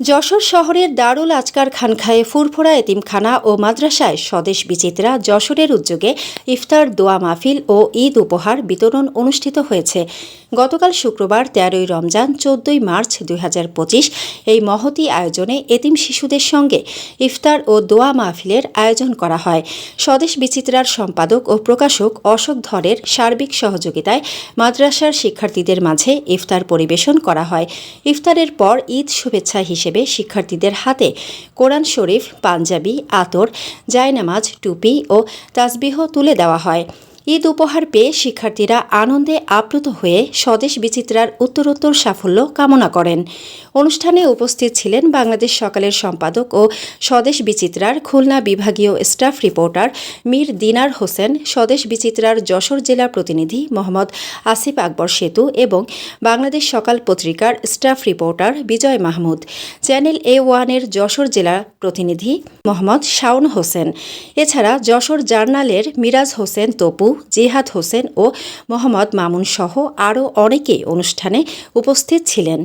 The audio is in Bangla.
যশোর শহরের দারুল আজকার খানখায়ে ফুরফুরা এতিমখানা ও মাদ্রাসায় স্বদেশ বিচিত্রা যশোরের উদ্যোগে ইফতার, দোয়া মাহফিল ও ঈদ উপহার বিতরণ অনুষ্ঠিত হয়েছে। গতকাল শুক্রবার তেরোই রমজান, চোদ্দই মার্চ দুই হাজার পঁচিশ এই মহতি আয়োজনে এতিম শিশুদের সঙ্গে ইফতার ও দোয়া মাহফিলের আয়োজন করা হয়। স্বদেশ বিচিত্রার সম্পাদক ও প্রকাশক অশোক ধরের সার্বিক সহযোগিতায় মাদ্রাসার শিক্ষার্থীদের মাঝে ইফতার পরিবেশন করা হয়। ইফতারের পর ঈদ শুভেচ্ছা হিসেবে শিক্ষার্থীদের হাতে কোরআন শরীফ পাঞ্জাবি আতর জায়নামাজ টুপি ও তাসবিহ তুলে দেওয়া হয়। ঈদ উপহার পেয়ে শিক্ষার্থীরা আনন্দে আপ্লুত হয়ে স্বদেশ বিচিত্রার উত্তরোত্তর সাফল্য কামনা করেন। অনুষ্ঠানে উপস্থিত ছিলেন বাংলাদেশ সকালের সম্পাদক ও স্বদেশ বিচিত্রার খুলনা বিভাগীয় স্টাফ রিপোর্টার মীর দিনার হোসেন, স্বদেশ বিচিত্রার যশোর জেলা প্রতিনিধি মোহাম্মদ আসিফ আকবর সেতু এবং বাংলাদেশ সকাল পত্রিকার staff reporter Bijoy Mahmud. Channel A ওয়ানের যশোর জেলা প্রতিনিধি মোহাম্মদ শাওন হোসেন। এছাড়া যশোর জার্নালের মিরাজ হোসেন তপু জিহাদ হোসেন ও মোহাম্মদ মামুন সহ আরও অনেকে অনুষ্ঠানে উপস্থিত ছিলেন।